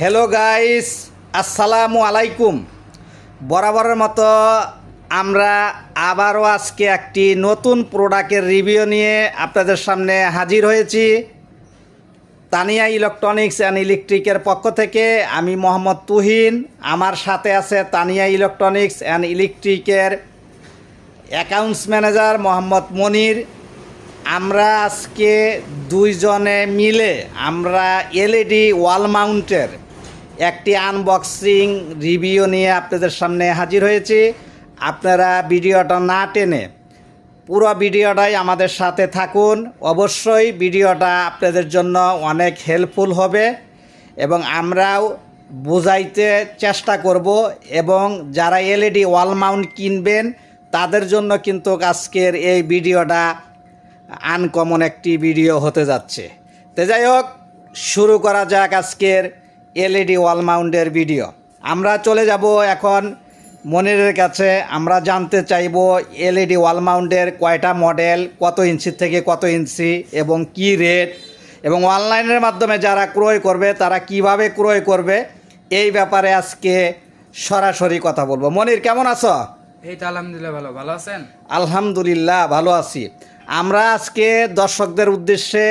Hello guys আসসালামু আলাইকুম বরাবরের মতো আমরা আবারও আজকে একটি নতুন প্রোডাক্টের রিভিউ নিয়ে আপনাদের সামনে হাজির হয়েছি। তানিয়া ইলেকট্রনিক্স অ্যান্ড ইলেকট্রিকের পক্ষ থেকে আমি মোহাম্মদ তুহিন। আমার সাথে আছে তানিয়া ইলেকট্রনিক্স অ্যান্ড ইলেকট্রিকের অ্যাকাউন্টস ম্যানেজার মোহাম্মদ মনির। আমরা আজকে দুইজনে মিলে আমরা এলইডি ওয়াল মাউন্টের একটি আনবক্সিং রিভিউ নিয়ে আপনাদের সামনে হাজির হয়েছি। আপনারা ভিডিওটা না টেনে পুরো ভিডিওটাই আমাদের সাথে থাকুন। অবশ্যই ভিডিওটা আপনাদের জন্য অনেক হেল্পফুল হবে এবং আমরাও বোঝাইতে চেষ্টা করব এবং যারা এলইডি ওয়াল মাউন্ট কিনবেন, তাদের জন্য কিন্তু আজকের এই ভিডিওটা আনকমন একটি ভিডিও হতে যাচ্ছে। তো যাই হোক, শুরু করা যাক আজকের এলইডি ওয়াল মাউন্টের ভিডিও। আমরা চলে যাব এখন মনিরের কাছে। আমরা জানতে চাইব এলইডি ওয়াল মাউন্টের কয়টা মডেল কত ইঞ্চি থেকে কত ইঞ্চি এবং কি রেট এবং অনলাইনের মাধ্যমে যারা ক্রয় করবে তারা কীভাবে ক্রয় করবে এই ব্যাপারে আজকে সরাসরি কথা বলব। মনির কেমন আছো? এই তো আলহামদুলিল্লাহ ভালো। ভালো আছেন? আলহামদুলিল্লাহ ভালো আছি। আমরা আজকে দর্শকদের উদ্দেশ্যে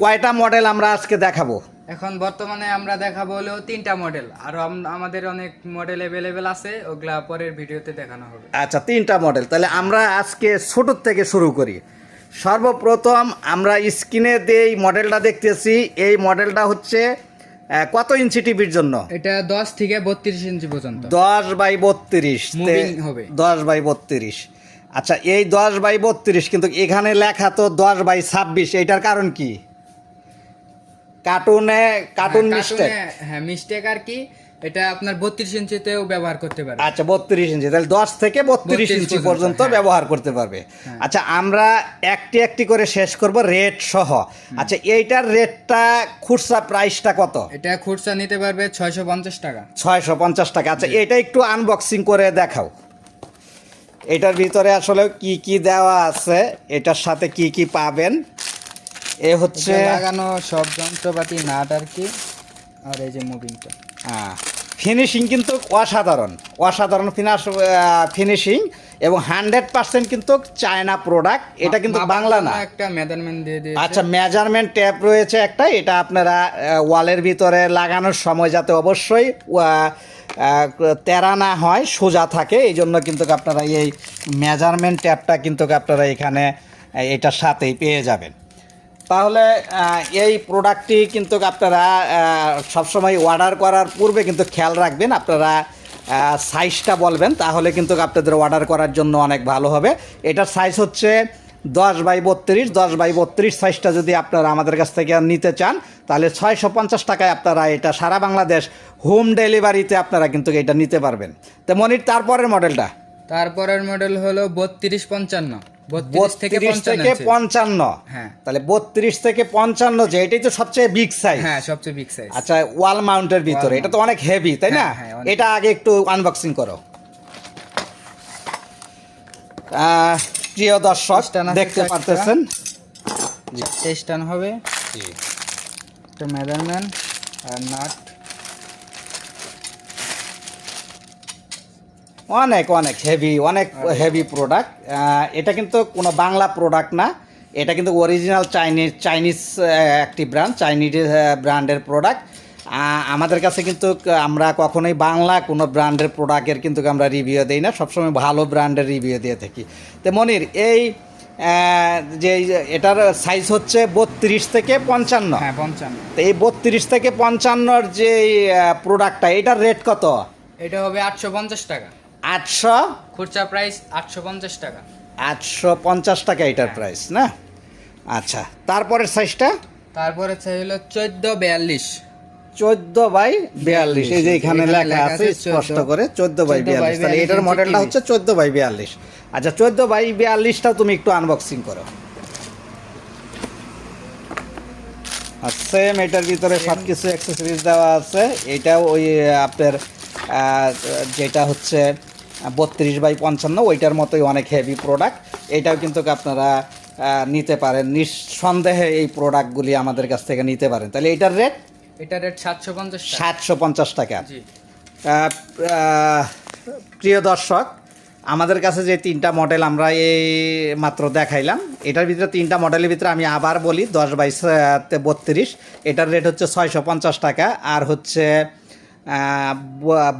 কয়টা মডেল আমরা আজকে দেখাবো? এখন বর্তমানে আমরা দেখাবো হলো তিনটা মডেল আর আমাদের অনেক মডেল অ্যাভেলেবেল আছে ওগুলা পরের ভিডিওতে দেখানো হবে। আচ্ছা তিনটা মডেল তাহলে আমরা আজকে ছোটোর থেকে শুরু করি। সর্বপ্রথম আমরা স্ক্রিনে এই মডেলটা দেখতেছি এই মডেলটা হচ্ছে কত ইঞ্চি টিভির জন্য? এটা দশ থেকে বত্রিশ ইঞ্চি পর্যন্ত। দশ বাই বত্রিশ। Moving হবে। দশ বাই বত্রিশ। আচ্ছা এই দশ বাই বত্রিশ কিন্তু এখানে লেখা তো দশ বাই ছাব্বিশ। এইটার কারণ কি? কার্টুনে কার্টুন হ্যাঁ, মিস্টেক হ্যাঁ মিস্টেক আর কি এটা আপনার বত্রিশ ইঞ্চিতেও ব্যবহার করতে পারে আচ্ছা বত্রিশ ইঞ্চি তাহলে দশ থেকে বত্রিশ ইঞ্চি পর্যন্ত, হ্যাঁ। ব্যবহার করতে পারবে। আচ্ছা আমরা একটি একটি করে শেষ করব রেট সহ। আচ্ছা এইটার রেটটা খুচরা প্রাইসটা কত? এটা খুচরা নিতে পারবে ছয়শো পঞ্চাশ টাকা। ছয়শো পঞ্চাশ টাকা। আচ্ছা এটা একটু আনবক্সিং করে দেখাও। এটার ভিতরে আসলে কি কি দেওয়া আছে এটার সাথে কি কি পাবেন? এ হচ্ছে লাগানো সব যন্ত্রপাতি নাট আর কি আর এই যে মুভিংটা। হ্যাঁ ফিনিশিং কিন্তু অসাধারণ। অসাধারণ ফিনাস ফিনিশিং এবং হান্ড্রেড পার্সেন্ট কিন্তু চায়না প্রোডাক্ট এটা কিন্তু বাংলা না। একটা মেজারমেন্ট দিয়ে দিয়ে আচ্ছা মেজারমেন্ট ট্যাপ রয়েছে একটা। এটা আপনারা ওয়ালের ভিতরে লাগানোর সময় যাতে অবশ্যই তেরা না হয় সোজা থাকে। এই জন্য কিন্তু আপনারা এই মেজারমেন্ট ট্যাপটা কিন্তু আপনারা এখানে এটার সাথেই পেয়ে যাবেন। তাহলে এই প্রোডাক্টটি কিন্তু আপনারা সবসময় অর্ডার করার পূর্বে কিন্তু খেয়াল রাখবেন। আপনারা সাইজটা বলবেন, তাহলে কিন্তু আপনাদের অর্ডার করার জন্য অনেক ভালো হবে। এটার সাইজ হচ্ছে দশ বাই বত্রিশ। দশ বাই বত্রিশ সাইজটা যদি আপনারা আমাদের কাছ থেকে নিতে চান, তাহলে ছয়শো পঞ্চাশ টাকায় আপনারা এটা সারা বাংলাদেশ হোম ডেলিভারিতে আপনারা কিন্তু এটা নিতে পারবেন। তো মনির, তারপরের মডেলটা তারপরের মডেল হলো বত্রিশ পঞ্চান্ন। বত্রিশ থেকে পঞ্চান্ন হ্যাঁ। তাহলে বত্রিশ থেকে পঞ্চান্ন যে এটাই তো সবচেয়ে বিগ সাইজ হ্যাঁ সবচেয়ে বিগ সাইজ আচ্ছা ওয়াল মাউন্টের ভিতরে। এটা তো অনেক হেভি তাই না? হ্যাঁ, হ্যাঁ, এটা আগে একটু আনবক্সিং করো। প্রিয় দর্শক দেখতে পারতেছেন? টেস্টান হবে। একটা মেজারমেন্ট আর নাট অনেক অনেক হেভি অনেক হেভি প্রোডাক্ট এটা কিন্তু কোনো বাংলা প্রোডাক্ট না। এটা কিন্তু অরিজিনাল চাইনিজ চাইনিজ একটি ব্র্যান্ড চাইনিজ ব্র্যান্ডের প্রোডাক্ট আমাদের কাছে কিন্তু আমরা কখনোই বাংলা কোনো ব্র্যান্ডের প্রোডাক্টের কিন্তু আমরা রিভিউ দিই না। সবসময় ভালো ব্র্যান্ডের রিভিউ দিয়ে থাকি। তো মনির এই যে এটার সাইজ হচ্ছে বত্রিশ থেকে পঞ্চান্ন। হ্যাঁ পঞ্চান্ন। তো এই বত্রিশ থেকে পঞ্চান্নর যে প্রোডাক্টটা এটার রেট কত? এটা হবে আটশো পঞ্চাশ টাকা। আটশো? খুচরা প্রাইস আটশো পঞ্চাশ টাকা। আটশো পঞ্চাশ টাকা এটার প্রাইস না? আচ্ছা তারপরের সাইজটা তারপরে চাই হলো চোদ্দ বিয়াল্লিশ। চোদ্দ বাই বিয়াল্লিশ এই যে এখানে লেখা আছে স্পষ্ট করে চোদ্দ বাই 14 by বিয়াল্লিশ তাহলে এটার মডেলটা হচ্ছে চোদ্দ বাই বিয়াল্লিশ। আচ্ছা চোদ্দ বাই বিয়াল্লিশটা তুমি একটু আনবক্সিং করো। আর সেম এটার ভিতরে সব কিছু অ্যাক্সেসরিজ দেওয়া আছে। এটাও ওই আপনার যেটা হচ্ছে বত্রিশ বাই পঞ্চান্ন ওইটার মতোই অনেক হেভি প্রোডাক্ট এটাও কিন্তু আপনারা নিতে পারেন। নিঃসন্দেহে এই প্রোডাক্টগুলি আমাদের কাছ থেকে নিতে পারেন। তাহলে এটার রেট এটার রেট সাতশো পঞ্চাশ সাতশো পঞ্চাশ টাকা। প্রিয় দর্শক আমাদের কাছে যে তিনটা মডেল আমরা এই মাত্র দেখাইলাম এটার ভিতরে তিনটা মডেলের ভিতরে আমি আবার বলি দশ বাইশ বত্রিশ। এটার রেট হচ্ছে ছয়শো পঞ্চাশ টাকা। আর হচ্ছে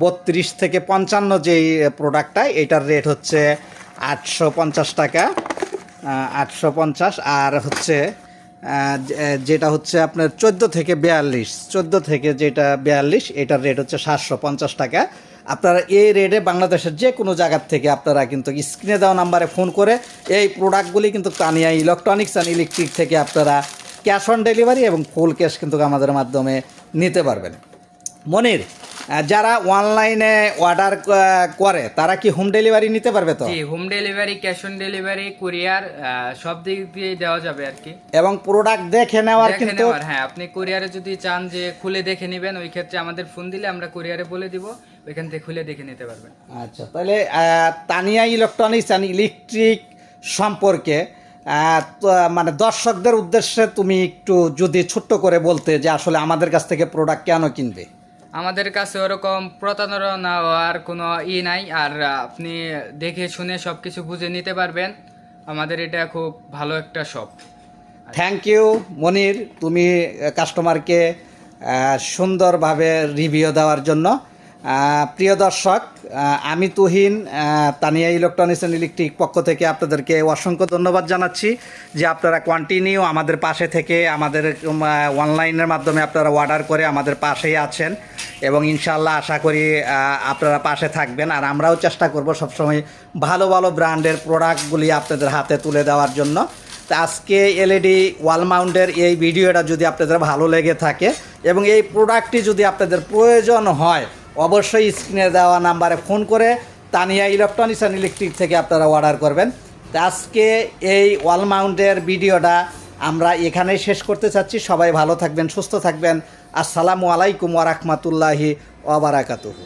বত্রিশ থেকে পঞ্চান্ন যেই প্রোডাক্টটা এটার রেট হচ্ছে আটশো পঞ্চাশ টাকা। আটশো পঞ্চাশ, আর হচ্ছে যেটা হচ্ছে আপনার চোদ্দ থেকে বিয়াল্লিশ। চোদ্দ থেকে যেটা বিয়াল্লিশ, এটার রেট হচ্ছে সাতশো পঞ্চাশ টাকা। আপনারা এই রেটে বাংলাদেশের যে কোনো জায়গার থেকে আপনারা কিন্তু স্ক্রিনে দেওয়া নাম্বারে ফোন করে এই প্রোডাক্টগুলি কিন্তু তানিয়া ইলেকট্রনিক্স অ্যান্ড ইলেকট্রিক থেকে আপনারা ক্যাশ অন ডেলিভারি এবং ফুল ক্যাশ কিন্তু আমাদের মাধ্যমে নিতে পারবেন। মনির যারা অনলাইনে অর্ডার করে তারা কি হোম ডেলিভারি নিতে পারবে তো? জি home delivery cash on delivery courier সব দিক দিয়ে দেওয়া যাবে আর কি। এবং প্রোডাক্ট দেখে নেওয়ার কিন্তু হ্যাঁ আপনি কুরিয়ারে যদি চান যে খুলে দেখে নেবেন ওই ক্ষেত্রে আমাদের ফোন দিলে আমরা কুরিয়ারে বলে দিব ওইখান থেকে খুলে দেখে নিতে পারবেন। আচ্ছা তাহলে তানিয়া ইলেকট্রনিক্স অ্যান্ড ইলেকট্রিক সম্পর্কে মানে দর্শকদের উদ্দেশ্যে তুমি একটু যদি ছোট্ট করে বলতে যে আসলে আমাদের কাছ থেকে প্রোডাক্ট কেন কিনবে। আমাদের কাছে ওরকম প্রতারণা হওয়ার কোনো ই নাই, আর আপনি দেখে শুনে সব কিছু বুঝে নিতে পারবেন। আমাদের এটা খুব ভালো একটা শপ থ্যাংক ইউ মনির। তুমি কাস্টমারকে সুন্দরভাবে রিভিউ দেওয়ার জন্য প্রিয় দর্শক আমি Tuhin Tania electronics and electric পক্ষ থেকে আপনাদেরকে অসংখ্য ধন্যবাদ জানাচ্ছি যে আপনারা কন্টিনিউ আমাদের পাশে থেকে আমাদের অনলাইনের মাধ্যমে আপনারা অর্ডার করে আমাদের পাশেই আছেন এবং ইনশাল্লাহ আশা করি আপনারা পাশে থাকবেন। আর আমরাও চেষ্টা করব সবসময় ভালো ভালো ব্র্যান্ডের প্রোডাক্টগুলি আপনাদের হাতে তুলে দেওয়ার জন্য। তা আজকে এলইডি ওয়াল মাউন্টের এই ভিডিওটা যদি আপনাদের ভালো লেগে থাকে এবং এই প্রোডাক্টটি যদি আপনাদের প্রয়োজন হয় অবশ্যই স্ক্রিনে দেওয়া নাম্বারে ফোন করে তানিয়া ইলেকট্রনিক্স অ্যান্ড ইলেকট্রিক থেকে আপনারা অর্ডার করবেন। তো আজকে এই ওয়াল মাউন্টের ভিডিওটা আমরা এখানেই শেষ করতে চাচ্ছি। সবাই ভালো থাকবেন, সুস্থ থাকবেন। আসসালামু আলাইকুম ওরহমতুল্লাহি ওবরাকাতুহু